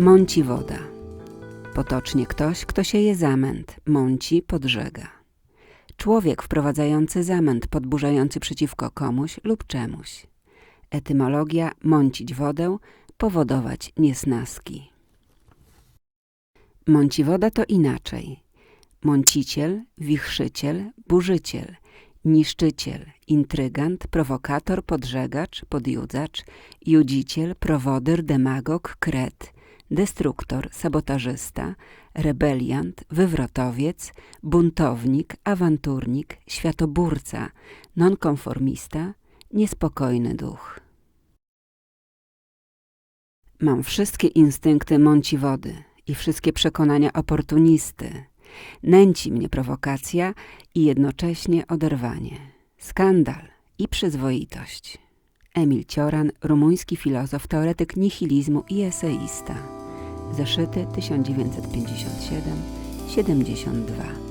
Mąci woda. Potocznie ktoś, kto sieje zamęt, mąci podżega. Człowiek wprowadzający zamęt podburzający przeciwko komuś lub czemuś. Etymologia mącić wodę, powodować niesnaski. Mąciwoda to inaczej. Mąciciel, wichrzyciel, burzyciel, niszczyciel, intrygant, prowokator, podżegacz, podjudzacz, judziciel, prowodyr, demagog, kret, destruktor, sabotażysta, rebeliant, wywrotowiec, buntownik, awanturnik, światoburca, nonkonformista, niespokojny duch. Mam wszystkie instynkty mąci wody i wszystkie przekonania oportunisty. Nęci mnie prowokacja i jednocześnie oderwanie. Skandal i przyzwoitość. Emil Cioran, rumuński filozof, teoretyk nihilizmu i eseista. Zeszyty 1957-72